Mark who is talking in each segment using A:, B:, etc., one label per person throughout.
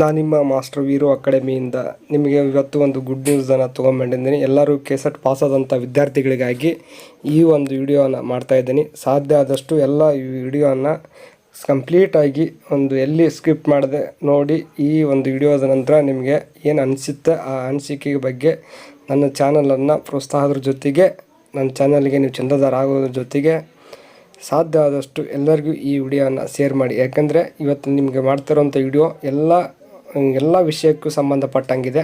A: ನಾನು ನಿಮ್ಮ ಮಾಸ್ಟರ್ ವೀರು ಅಕಾಡೆಮಿಯಿಂದ ನಿಮಗೆ ಇವತ್ತು ಒಂದು ಗುಡ್ ನ್ಯೂಸನ್ನು ತೊಗೊಂಬಂದಿದ್ದೀನಿ. ಎಲ್ಲರೂ ಕೆಸೆಟ್ ಪಾಸ್ ಆದಂಥ ವಿದ್ಯಾರ್ಥಿಗಳಿಗಾಗಿ ಈ ಒಂದು ವಿಡಿಯೋನ ಮಾಡ್ತಾ ಇದ್ದೀನಿ. ಸಾಧ್ಯ ಆದಷ್ಟು ಎಲ್ಲ ಈ ವಿಡಿಯೋನ ಕಂಪ್ಲೀಟಾಗಿ ಒಂದು ಎಲ್ಲಿ ಸ್ಕಿಪ್ ಮಾಡಿದೆ ನೋಡಿ ಈ ಒಂದು ವಿಡಿಯೋದ ನಂತರ ನಿಮಗೆ ಏನು ಅನಿಸುತ್ತೆ, ಆ ಅನಿಸಿಕೆ ಬಗ್ಗೆ ನನ್ನ ಚಾನಲನ್ನು ಪ್ರೋತ್ಸಾಹದ ಜೊತೆಗೆ, ನನ್ನ ಚಾನಲ್ಗೆ ನೀವು ಚಂದಾದಾರ ಆಗೋದ್ರ ಜೊತೆಗೆ ಸಾಧ್ಯ ಆದಷ್ಟು ಎಲ್ಲರಿಗೂ ಈ ವಿಡಿಯೋನ ಶೇರ್ ಮಾಡಿ. ಯಾಕಂದರೆ ಇವತ್ತು ನಿಮಗೆ ಮಾಡ್ತಿರೋಂಥ ವಿಡಿಯೋ ಎಲ್ಲ ಎಲ್ಲ ವಿಷಯಕ್ಕೂ ಸಂಬಂಧಪಟ್ಟಂಗಿದೆ.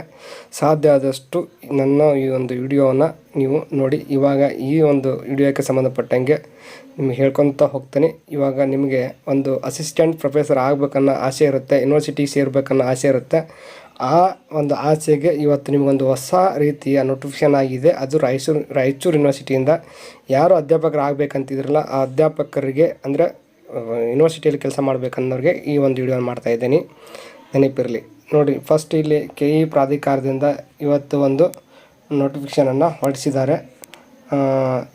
A: ಸಾಧ್ಯ ಆದಷ್ಟು ನನ್ನ ಈ ಒಂದು ವಿಡಿಯೋವನ್ನು ನೀವು ನೋಡಿ. ಇವಾಗ ಈ ಒಂದು ವಿಡಿಯೋಕ್ಕೆ ಸಂಬಂಧಪಟ್ಟಂಗೆ ನಿಮ್ಗೆ ಹೇಳ್ಕೊತ ಹೋಗ್ತೀನಿ. ಇವಾಗ ನಿಮಗೆ ಒಂದು ಅಸಿಸ್ಟೆಂಟ್ ಪ್ರೊಫೆಸರ್ ಆಗಬೇಕನ್ನೋ ಆಸೆ ಇರುತ್ತೆ ಯೂನಿವರ್ಸಿಟಿಗೆ ಸೇರಬೇಕನ್ನೋ ಆಸೆ ಇರುತ್ತೆ. ಆ ಒಂದು ಆಸೆಗೆ ಇವತ್ತು ನಿಮಗೊಂದು ಹೊಸ ರೀತಿಯ ನೋಟಿಫಿಕೇಶನ್ ಆಗಿದೆ. ಅದು ರಾಯಚೂರು ರಾಯಚೂರು ಯೂನಿವರ್ಸಿಟಿಯಿಂದ ಯಾರು ಅಧ್ಯಾಪಕರು ಆಗಬೇಕಂತಿದ್ರಲ್ಲ ಆ ಅಧ್ಯಾಪಕರಿಗೆ ಅಂದರೆ ಯೂನಿವರ್ಸಿಟಿಯಲ್ಲಿ ಕೆಲಸ ಮಾಡಬೇಕನ್ನೋರಿಗೆ ಈ ಒಂದು ವಿಡಿಯೋ ಮಾಡ್ತಾ ಇದ್ದೀನಿ. ನೆನಪಿರಲಿ. ನೋಡಿ ಫಸ್ಟ್ ಇಲ್ಲಿ ಕೆ ಇ ಪ್ರಾಧಿಕಾರದಿಂದ ಇವತ್ತು ಒಂದು ನೋಟಿಫಿಕೇಷನನ್ನು ಹೊರಡಿಸಿದ್ದಾರೆ.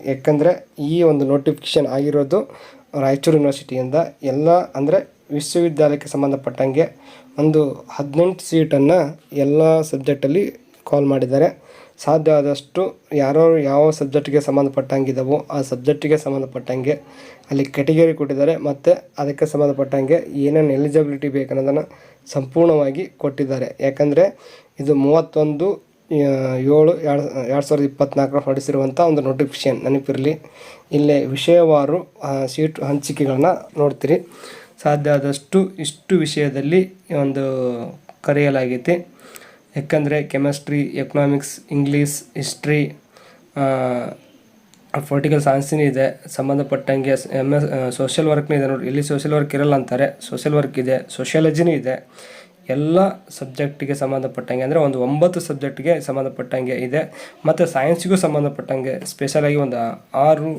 A: ಯಾಕಂದರೆ ಈ ಒಂದು ನೋಟಿಫಿಕೇಷನ್ ಆಗಿರೋದು ರಾಯಚೂರು ಯೂನಿವರ್ಸಿಟಿಯಿಂದ ಎಲ್ಲ, ಅಂದರೆ ವಿಶ್ವವಿದ್ಯಾಲಯಕ್ಕೆ ಸಂಬಂಧಪಟ್ಟಂಗೆ ಒಂದು ಹದಿನೆಂಟು ಸೀಟನ್ನು ಎಲ್ಲ ಸಬ್ಜೆಕ್ಟಲ್ಲಿ ಕಾಲ್ ಮಾಡಿದ್ದಾರೆ. ಸಾಧ್ಯ ಆದಷ್ಟು ಯಾರೋ ಯಾವ ಸಬ್ಜೆಕ್ಟ್ಗೆ ಸಂಬಂಧಪಟ್ಟಂಗಿದ್ದಾವೋ ಆ ಸಬ್ಜೆಕ್ಟಿಗೆ ಸಂಬಂಧಪಟ್ಟಂಗೆ ಅಲ್ಲಿ ಕೆಟಗರಿ ಕೊಟ್ಟಿದ್ದಾರೆ ಮತ್ತು ಅದಕ್ಕೆ ಸಂಬಂಧಪಟ್ಟಂಗೆ ಏನೇನು ಎಲಿಜಿಬಿಲಿಟಿ ಬೇಕನ್ನೋದನ್ನು ಸಂಪೂರ್ಣವಾಗಿ ಕೊಟ್ಟಿದ್ದಾರೆ. ಯಾಕಂದರೆ ಇದು ಮೂವತ್ತೊಂದು ಏಳು, ಎರಡು ಎರಡು ಸಾವಿರದ ಇಪ್ಪತ್ತ್ನಾಲ್ಕರ ಹೊರಡಿಸಿರುವಂಥ ಒಂದು ನೋಟಿಫಿಕೇಷನ್ ನೆನಪಿರಲಿ. ಇಲ್ಲೇ ವಿಷಯವಾರು ಸೀಟ್ ಹಂಚಿಕೆಗಳನ್ನ ನೋಡ್ತೀರಿ. ಸಾಧ್ಯ ಆದಷ್ಟು ಇಷ್ಟು ವಿಷಯದಲ್ಲಿ ಒಂದು ಕರೆಯಲಾಗೈತಿ. ಯಾಕಂದರೆ chemistry economics English history political ಸೈನ್ಸಿನೂ ಇದೆ. ಸಂಬಂಧಪಟ್ಟಂಗೆ ಎಂ ಎಸ್ ಸೋಷಿಯಲ್ ವರ್ಕ್ನೂ ಇದೆ ನೋಡಿ ಇಲ್ಲಿ ಸೋಷಿಯಲ್ ವರ್ಕ್ ಇರಲ್ಲ ಅಂತಾರೆ. ಸೋಷಿಯಲ್ ವರ್ಕ್ ಇದೆ. ಸೋಷಿಯಾಲಜಿನೂ ಇದೆ. ಎಲ್ಲ ಸಬ್ಜೆಕ್ಟಿಗೆ ಸಂಬಂಧಪಟ್ಟಂಗೆ, ಅಂದರೆ ಒಂದು ಒಂಬತ್ತು ಸಬ್ಜೆಕ್ಟ್ಗೆ ಸಂಬಂಧಪಟ್ಟಂಗೆ ಇದೆ. ಮತ್ತು ಸೈನ್ಸ್ಗೂ ಸಂಬಂಧಪಟ್ಟಂಗೆ ಸ್ಪೆಷಲಾಗಿ ಒಂದು ಆರು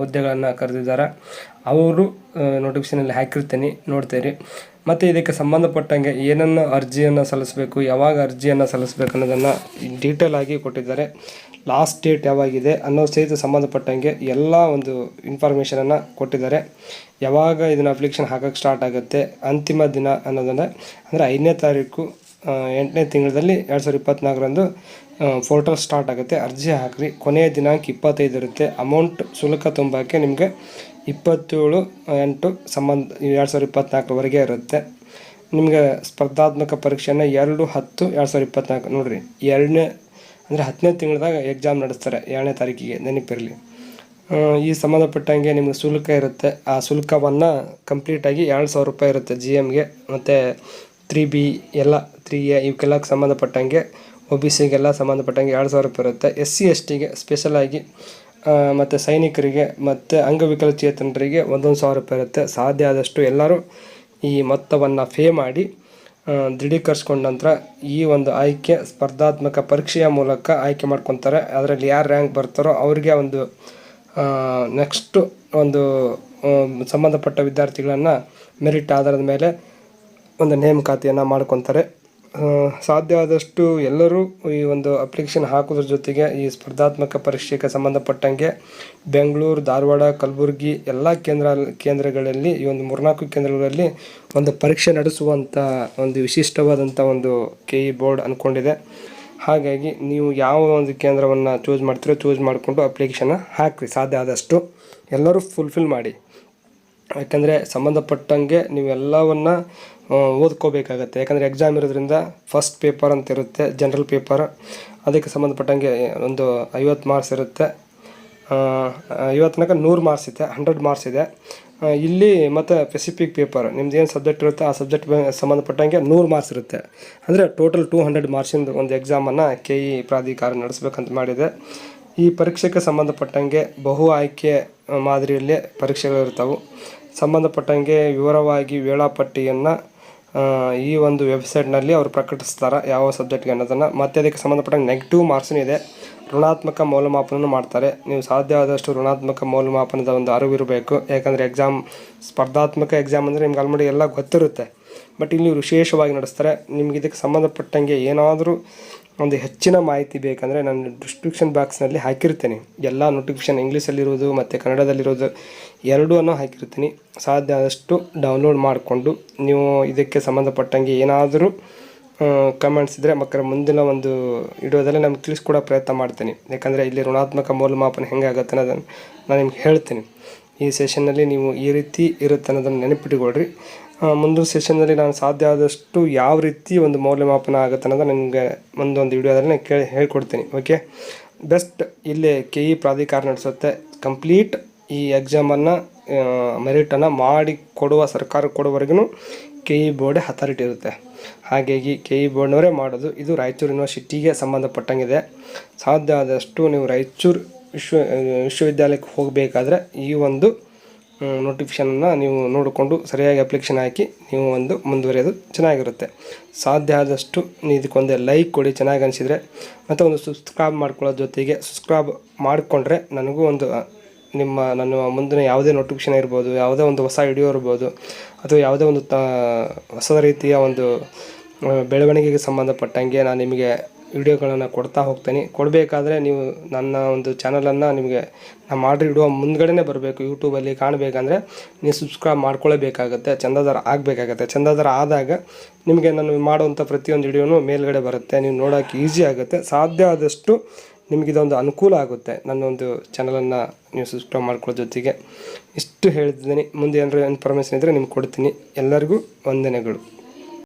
A: ಹುದ್ದೆಗಳನ್ನು ಕರೆದಿದ್ದಾರೆ. ಅವರು ನೋಟಿಫಿಕೇಷನಲ್ಲಿ ಹಾಕಿರ್ತೀನಿ ನೋಡ್ತೀರಿ ಮತ್ತು ಇದಕ್ಕೆ ಸಂಬಂಧಪಟ್ಟಂಗೆ ಏನನ್ನು ಅರ್ಜಿಯನ್ನು ಸಲ್ಲಿಸಬೇಕು, ಯಾವಾಗ ಅರ್ಜಿಯನ್ನು ಸಲ್ಲಿಸಬೇಕು ಅನ್ನೋದನ್ನು ಡೀಟೇಲ್ ಆಗಿ ಕೊಟ್ಟಿದ್ದಾರೆ. ಲಾಸ್ಟ್ ಡೇಟ್ ಯಾವಾಗಿದೆ ಅನ್ನೋ ಸಹಿತ ಸಂಬಂಧಪಟ್ಟಂಗೆ ಎಲ್ಲ ಒಂದು ಇನ್ಫಾರ್ಮೇಷನನ್ನು ಕೊಟ್ಟಿದ್ದಾರೆ. ಯಾವಾಗ ಇದನ್ನು ಅಪ್ಲಿಕೇಶನ್ ಹಾಕೋಕ್ಕೆ ಸ್ಟಾರ್ಟ್ ಆಗುತ್ತೆ, ಅಂತಿಮ ದಿನ ಅನ್ನೋದನ್ನು, ಅಂದರೆ ಐದನೇ ತಾರೀಕು ಎಂಟನೇ ತಿಂಗಳಲ್ಲಿ ಎರಡು ಸಾವಿರದ ಇಪ್ಪತ್ತ್ನಾಲ್ಕರಂದು ಪೋರ್ಟಲ್ ಸ್ಟಾರ್ಟ್ ಆಗುತ್ತೆ. ಅರ್ಜಿ ಹಾಕ್ರಿ. ಕೊನೆಯ ದಿನಾಂಕ ಇಪ್ಪತ್ತೈದು ಇರುತ್ತೆ ಅಮೌಂಟ್ ಶುಲ್ಕ ತುಂಬಕ್ಕೆ ನಿಮಗೆ ಇಪ್ಪತ್ತೇಳು ಎಂಟು ಸಂಬಂಧ, ಎರಡು ಸಾವಿರದ ಇಪ್ಪತ್ತ್ನಾಲ್ಕರವರೆಗೆ ಇರುತ್ತೆ. ನಿಮಗೆ ಸ್ಪರ್ಧಾತ್ಮಕ ಪರೀಕ್ಷೆನ ಎರಡು ಹತ್ತು ಎರಡು ಸಾವಿರದ ಇಪ್ಪತ್ತ್ನಾಲ್ಕು ನೋಡಿರಿ. ಎರಡನೇ, ಅಂದರೆ ಹತ್ತನೇ ತಿಂಗಳದಾಗ ಎಕ್ಸಾಮ್ ನಡೆಸ್ತಾರೆ. ಎರಡನೇ ತಾರೀಕಿಗೆ ನೆನಪಿರಲಿ. ಈ ಸಂಬಂಧಪಟ್ಟಂಗೆ ನಿಮಗೆ ಶುಲ್ಕ ಇರುತ್ತೆ. ಆ ಶುಲ್ಕವನ್ನು ಕಂಪ್ಲೀಟಾಗಿ ಎರಡು ಸಾವಿರ ರೂಪಾಯಿ ಇರುತ್ತೆ ಜಿ ಎಮ್ಗೆ ಮತ್ತು ತ್ರೀ ಬಿ ಎಲ್ಲ ತ್ರೀ ಎ ಇವಕ್ಕೆಲ್ಲ ಸಂಬಂಧಪಟ್ಟಂಗೆ ಒ ಬಿ ಸಿಗೆಲ್ಲ ಸಂಬಂಧಪಟ್ಟಂಗೆ ಎರಡು ಸಾವಿರ ರೂಪಾಯಿ ಇರುತ್ತೆ. ಎಸ್ ಸಿ ಎಸ್ ಟಿಗೆ ಸ್ಪೆಷಲಾಗಿ ಮತ್ತು ಸೈನಿಕರಿಗೆ ಮತ್ತು ಅಂಗವಿಕಲಚೇತನರಿಗೆ ಒಂದೊಂದು ಸಾವಿರ ರೂಪಾಯಿ ಇರುತ್ತೆ. ಸಾಧ್ಯ ಆದಷ್ಟು ಎಲ್ಲರೂ ಈ ಮೊತ್ತವನ್ನು ಫೇ ಮಾಡಿ ದೃಢೀಕರಿಸ್ಕೊಂಡ ನಂತರ ಈ ಒಂದು ಆಯ್ಕೆ ಸ್ಪರ್ಧಾತ್ಮಕ ಪರೀಕ್ಷೆಯ ಮೂಲಕ ಆಯ್ಕೆ ಮಾಡ್ಕೊತಾರೆ. ಅದರಲ್ಲಿ ಯಾರು ರ್ಯಾಂಕ್ ಬರ್ತಾರೋ ಅವರಿಗೆ ಒಂದು ನೆಕ್ಸ್ಟು ಒಂದು ಸಂಬಂಧಪಟ್ಟ ವಿದ್ಯಾರ್ಥಿಗಳನ್ನು ಮೆರಿಟ್ ಆಧಾರದ ಮೇಲೆ ಒಂದು ನೇಮಕಾತಿಯನ್ನು ಮಾಡ್ಕೊತಾರೆ. ಸಾಧ್ಯ ಆದಷ್ಟು ಎಲ್ಲರೂ ಈ ಒಂದು ಅಪ್ಲಿಕೇಶನ್ ಹಾಕೋದ್ರ ಜೊತೆಗೆ ಈ ಸ್ಪರ್ಧಾತ್ಮಕ ಪರೀಕ್ಷೆಗೆ ಸಂಬಂಧಪಟ್ಟಂಗೆ ಬೆಂಗಳೂರು, ಧಾರವಾಡ, ಕಲಬುರಗಿ ಎಲ್ಲ ಕೇಂದ್ರ, ಕೇಂದ್ರಗಳಲ್ಲಿ, ಈ ಒಂದು ಮೂರ್ನಾಲ್ಕು ಕೇಂದ್ರಗಳಲ್ಲಿ ಒಂದು ಪರೀಕ್ಷೆ ನಡೆಸುವಂಥ ಒಂದು ವಿಶಿಷ್ಟವಾದಂಥ ಒಂದು ಕೆ ಇ ಬೋರ್ಡ್ ಅಂದ್ಕೊಂಡಿದೆ ಹಾಗಾಗಿ ನೀವು ಯಾವ ಒಂದು ಕೇಂದ್ರವನ್ನು ಚೂಸ್ ಮಾಡ್ತೀರೋ ಚೂಸ್ ಮಾಡಿಕೊಂಡು ಅಪ್ಲಿಕೇಶನ್ನ ಹಾಕಿರಿ. ಸಾಧ್ಯ ಆದಷ್ಟು ಎಲ್ಲರೂ ಫುಲ್ಫಿಲ್ ಮಾಡಿ. ಯಾಕಂದರೆ ಸಂಬಂಧಪಟ್ಟಂಗೆ ನೀವೆಲ್ಲವನ್ನ ಓದ್ಕೋಬೇಕಾಗತ್ತೆ. ಯಾಕಂದರೆ ಎಕ್ಸಾಮ್ ಇರೋದ್ರಿಂದ ಫಸ್ಟ್ ಪೇಪರ್ ಅಂತ ಇರುತ್ತೆ ಜನರಲ್ ಪೇಪರ್ ಅದಕ್ಕೆ ಸಂಬಂಧಪಟ್ಟಂಗೆ ಒಂದು ಐವತ್ತು ಮಾರ್ಕ್ಸ್ ಇರುತ್ತೆ. ಐವತ್ತನಕ ನೂರು ಮಾರ್ಕ್ಸ್ ಇದೆ ಹಂಡ್ರೆಡ್ ಮಾರ್ಕ್ಸ್ ಇದೆ. ಇಲ್ಲಿ ಮತ್ತು ಸ್ಪೆಸಿಫಿಕ್ ಪೇಪರ್ ನಿಮ್ದು ಏನು ಸಬ್ಜೆಕ್ಟ್ ಇರುತ್ತೆ ಆ ಸಬ್ಜೆಕ್ಟ್ ಸಂಬಂಧಪಟ್ಟಂಗೆ ನೂರು ಮಾರ್ಕ್ಸ್ ಇರುತ್ತೆ. ಅಂದರೆ ಟೋಟಲ್ ಟೂ ಹಂಡ್ರೆಡ್ ಮಾರ್ಕ್ಸಿಂದ ಒಂದು ಎಕ್ಸಾಮನ್ನು ಕೆ ಇ ಪ್ರಾಧಿಕಾರ ನಡೆಸ್ಬೇಕಂತ ಮಾಡಿದೆ. ಈ ಪರೀಕ್ಷೆಗೆ ಸಂಬಂಧಪಟ್ಟಂಗೆ ಬಹು ಆಯ್ಕೆ ಮಾದರಿಯಲ್ಲಿ ಪರೀಕ್ಷೆಗಳಿರ್ತಾವೆ ಸಂಬಂಧಪಟ್ಟಂಗೆ ವಿವರವಾಗಿ ವೇಳಾಪಟ್ಟಿಯನ್ನು ಈ ಒಂದು ವೆಬ್ಸೈಟ್ನಲ್ಲಿ ಅವರು ಪ್ರಕಟಿಸ್ತಾರೆ ಯಾವ ಸಬ್ಜೆಕ್ಟ್ಗೆ ಅನ್ನೋದನ್ನು. ಮತ್ತು ಅದಕ್ಕೆ ಸಂಬಂಧಪಟ್ಟಂಗೆ ನೆಗೆಟಿವ್ ಮಾರ್ಕ್ಸ್ನೂ ಇದೆ. ಋಣಾತ್ಮಕ ಮೌಲ್ಯಮಾಪನ ಮಾಡ್ತಾರೆ. ನೀವು ಸಾಧ್ಯ ಆದಷ್ಟು ಋಣಾತ್ಮಕ ಮೌಲ್ಯಮಾಪನದ ಒಂದು ಅರಿವಿರಬೇಕು. ಯಾಕಂದರೆ ಎಕ್ಸಾಮ್ ಸ್ಪರ್ಧಾತ್ಮಕ ಎಕ್ಸಾಮ್ ಅಂದರೆ ನಿಮ್ಗೆ ಆಲ್ರೆಡಿ ಎಲ್ಲ ಗೊತ್ತಿರುತ್ತೆ. ಬಟ್ ಇಲ್ಲಿ ವಿಶೇಷವಾಗಿ ನಡೆಸ್ತಾರೆ. ನಿಮ್ಗೆ ಇದಕ್ಕೆ ಸಂಬಂಧಪಟ್ಟಂಗೆ ಏನಾದರೂ ಒಂದು ಹೆಚ್ಚಿನ ಮಾಹಿತಿ ಬೇಕಂದರೆ ನಾನು ಡಿಸ್ಕ್ರಿಪ್ಷನ್ ಬಾಕ್ಸ್ನಲ್ಲಿ ಹಾಕಿರ್ತೀನಿ. ಎಲ್ಲ ನೋಟಿಫಿಕೇಷನ್ ಇಂಗ್ಲೀಷಲ್ಲಿರೋದು ಮತ್ತು ಕನ್ನಡದಲ್ಲಿರೋದು ಎರಡೂ ಹಾಕಿರ್ತೀನಿ. ಸಾಧ್ಯ ಆದಷ್ಟು ಡೌನ್ಲೋಡ್ ಮಾಡಿಕೊಂಡು ನೀವು ಇದಕ್ಕೆ ಸಂಬಂಧಪಟ್ಟಂಗೆ ಏನಾದರೂ ಕಮೆಂಟ್ಸ್ ಇದ್ದರೆ ಮಕ್ಕಳ ಮುಂದಿನ ಒಂದು ವಿಡಿಯೋದಲ್ಲಿ ನಮ್ಗೆ ತಿಳಿಸ್ಕೊಡೋ ಪ್ರಯತ್ನ ಮಾಡ್ತೀನಿ. ಯಾಕಂದರೆ ಇಲ್ಲಿ ಋಣಾತ್ಮಕ ಮೌಲ್ಯಮಾಪನ ಹೆಂಗಾಗುತ್ತೆ ಅನ್ನೋದನ್ನು ನಾನು ನಿಮ್ಗೆ ಹೇಳ್ತೀನಿ. ಈ ಸೆಷನ್ನಲ್ಲಿ ನೀವು ಈ ರೀತಿ ಇರುತ್ತೆ ಅನ್ನೋದನ್ನು ನೆನಪಿಟ್ಟುಕೊಳ್ರಿ ಆ, ಮುಂದಿನ ಸೆಷನ್ನಲ್ಲಿ ನಾನು ಸಾಧ್ಯ ಆದಷ್ಟು ಯಾವ ರೀತಿ ಒಂದು ಮೌಲ್ಯಮಾಪನ ಆಗುತ್ತೆ ಅನ್ನೋದು ನಿಮಗೆ ಮುಂದೊಂದು ವಿಡಿಯೋದಲ್ಲಿ ನಾನು ಕೇಳಿ ಹೇಳ್ಕೊಡ್ತೀನಿ ಓಕೆ ಬೆಸ್ಟ್ ಇಲ್ಲಿ ಕೆ ಇ ಪ್ರಾಧಿಕಾರ ನಡೆಸುತ್ತೆ. ಕಂಪ್ಲೀಟ್ ಈ ಎಕ್ಸಾಮನ್ನು ಮೆರಿಟನ್ನು ಮಾಡಿ ಕೊಡುವ ಸರ್ಕಾರ ಕೊಡುವವರೆಗೂ ಕೆ ಇ ಬೋರ್ಡ್ ಅಥಾರಿಟಿ ಇರುತ್ತೆ. ಹಾಗಾಗಿ ಕೆ ಇ ಬೋರ್ಡ್ನವರೇ ಮಾಡೋದು, ಇದು ರಾಯಚೂರು ಯೂನಿವರ್ಸಿಟಿಗೆ ಸಂಬಂಧಪಟ್ಟಂಗಿದೆ. ಸಾಧ್ಯ ಆದಷ್ಟು ನೀವು ರಾಯಚೂರು ವಿಶ್ವ, ವಿಶ್ವವಿದ್ಯಾಲಯಕ್ಕೆ ಹೋಗಬೇಕಾದ್ರೆ ಈ ಒಂದು ನೋಟಿಫಿಕೇಷನನ್ನು ನೀವು ನೋಡಿಕೊಂಡು ಸರಿಯಾಗಿ ಅಪ್ಲಿಕೇಶನ್ ಹಾಕಿ ನೀವು ಒಂದು ಮುಂದುವರಿಯೋದು ಚೆನ್ನಾಗಿರುತ್ತೆ. ಸಾಧ್ಯ ಆದಷ್ಟು ಇದಕ್ಕೊಂದೇ ಲೈಕ್ ಕೊಡಿ, ಚೆನ್ನಾಗಿ ಅನಿಸಿದರೆ. ಮತ್ತು ಒಂದು ಸಬ್ಸ್ಕ್ರೈಬ್ ಮಾಡ್ಕೊಳ್ಳೋ ಜೊತೆಗೆ ಸಬ್ಸ್ಕ್ರೈಬ್ ಮಾಡಿಕೊಂಡ್ರೆ ನನಗೂ ಒಂದು ನಿಮ್ಮ, ನನ್ನ ಮುಂದಿನ ಯಾವುದೇ ನೋಟಿಫಿಕೇಷನ್ ಇರ್ಬೋದು, ಯಾವುದೇ ಒಂದು ಹೊಸ ವಿಡಿಯೋ ಇರ್ಬೋದು, ಅಥವಾ ಯಾವುದೇ ಒಂದು ಹೊಸ ರೀತಿಯ ಒಂದು ಬೆಳವಣಿಗೆಗೆ ಸಂಬಂಧಪಟ್ಟಂಗೆ ನಾನು ನಿಮಗೆ ವಿಡಿಯೋಗಳನ್ನು ಕೊಡ್ತಾ ಹೋಗ್ತೀನಿ. ಕೊಡಬೇಕಾದ್ರೆ ನೀವು ನನ್ನ ಒಂದು ಚಾನಲನ್ನು ನಿಮಗೆ ನಮ್ಮ ಆರ್ಡ್ರ್ ಇಡುವ ಮುಂದ್ಗಡೆನೇ ಬರಬೇಕು. ಯೂಟ್ಯೂಬಲ್ಲಿ ಕಾಣಬೇಕಂದ್ರೆ ನೀವು ಸಬ್ಸ್ಕ್ರೈಬ್ ಮಾಡ್ಕೊಳ್ಳೇಬೇಕಾಗುತ್ತೆ ಚಂದಾದಾರ ಆಗಬೇಕಾಗತ್ತೆ. ಚಂದಾದಾರ ಆದಾಗ ನಿಮಗೆ ನಾನು ಮಾಡುವಂಥ ಪ್ರತಿಯೊಂದು ವಿಡಿಯೋನು ಮೇಲ್ಗಡೆ ಬರುತ್ತೆ. ನೀವು ನೋಡೋಕ್ಕೆ ಈಸಿ ಆಗುತ್ತೆ. ಸಾಧ್ಯ ಆದಷ್ಟು ನಿಮಗಿದೊಂದು ಅನುಕೂಲ ಆಗುತ್ತೆ ನನ್ನ ಒಂದು ಚಾನಲನ್ನು ನೀವು ಸಬ್ಸ್ಕ್ರೈಬ್ ಮಾಡ್ಕೊಳ್ಳೋ ಜೊತೆಗೆ. ಇಷ್ಟು ಹೇಳ್ತಿದ್ದೀನಿ ಮುಂದೆ ಏನಾರು ಇನ್ಫಾರ್ಮೇಷನ್ ಇದ್ದರೆ ನಿಮ್ಗೆ ಕೊಡ್ತೀನಿ. ಎಲ್ಲರಿಗೂ ವಂದನೆಗಳು.